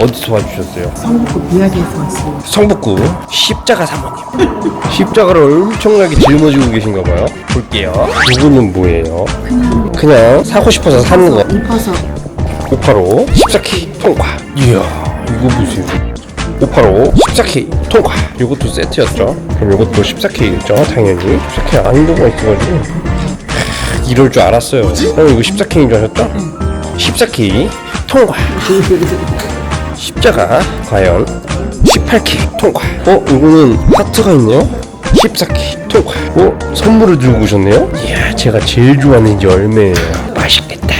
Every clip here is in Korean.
어디서 와주셨어요? 성북구 비아리에서 왔어요. 성북구? 십자가 사모님. 십자가를 엄청나게 짊어지고 계신가 봐요. 볼게요. 이거는 뭐예요? 그냥 사고 싶어서 사는 거. 입어서. 585 14K 통과. 이야 이거 보세요. 585 14K 통과. 이것도 세트였죠? 그럼 이것도 14K겠죠? 당연히. 14K 아닌 경우가 있어가지고. 하, 이럴 줄 알았어요. 형 이거 14K인 줄 아셨죠? 14K 통과 십자가 과연 18K 통과 어 이거는 하트가 있네요? 14K 통과 어 선물을 들고 오셨네요? 이야 제가 제일 좋아하는 게 열매예요. 맛있겠다.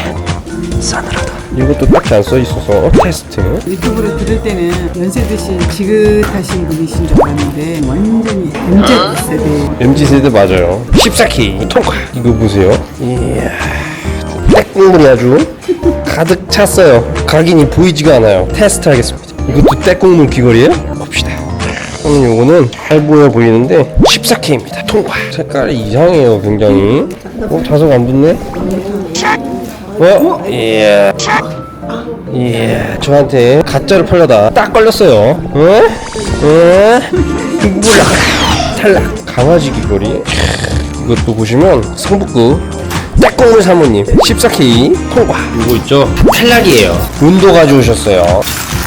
싸늘하다. 이것도 딱히 안 써있어서 테스트. 유튜브를 들을 때는 연세 드신 지긋하신 분이신 줄 알았는데 완전히 MZ 세대. MZ세대 맞아요. 14K 통과 이거 보세요. 이야 떼국물이 아주. 가득 찼어요 각인이 보이지가 않아요. 테스트 하겠습니다. 이것도 떼국물 귀걸이에요? 봅시다. 형님 요거는 잘 보여 보이는데 14K입니다. 통과. 색깔이 이상해요 굉장히. 어? 자석 안 붙네? 어? 이야 이야 저한테 가짜를 팔려다. 딱 걸렸어요. 어? 어? 물러가라. 탈락. 강아지 귀걸이. 이것도 보시면 성북구 떼꽁물 사모님. 14K 통과. 이거 있죠? 탈락이에요. 운도 가져오셨어요.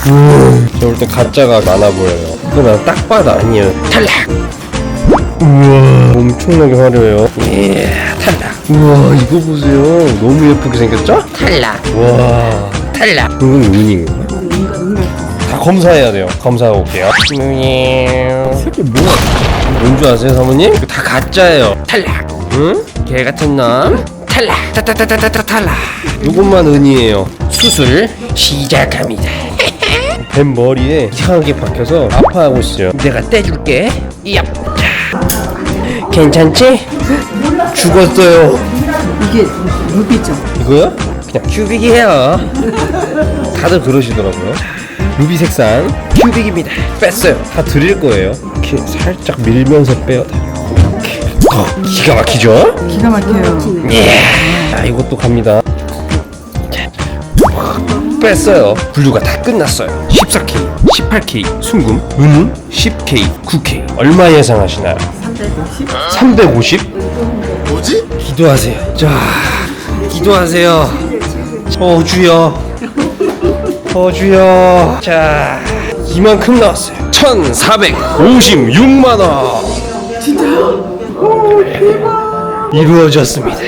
제가 볼때 가짜가 많아 보여요. 그러나 딱 봐도 아니에요. 탈락. 우와. 엄청나게 화려해요. 예 탈락. 우와 이거 보세요. 너무 예쁘게 생겼죠? 탈락. 와. 탈락. 이건 운인가? 다 검사해야 돼요. 검사하고 올게요. 새끼 뭐야? 뭔 줄 아세요 사모님? 다 가짜예요. 탈락. 응? 개 같은 놈 탈락 타타타타타 탈락 요것만 은이에요 수술 시작합니다 뱀 머리에 이상하게 박혀서 아파하고 있어요 내가 떼줄게 얍 괜찮지? 죽었어요 이게 루비죠. 이거요? 그냥 큐빅이에요. 다들 그러시더라고요. 루비 색상 큐빅입니다. 뺐어요. 다 드릴 거예요. 이렇게 살짝 밀면서 빼요. 다. 어, 기가 막히죠? 기가 막혀요. 예. 아, 이것도 갑니다. 자, 뺐어요. 분류가 다 끝났어요. 14K, 18K, 순금, 은은 10K, 9K. 얼마 예상하시나요? 350? 350? 뭐지? 기도하세요. 자, 기도하세요. 어 주여, 어 주여. 자, 이만큼 나왔어요. 1,456만 원. 진짜요? 이루어졌습니다. 자,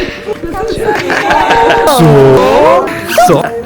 쏙, 쏙.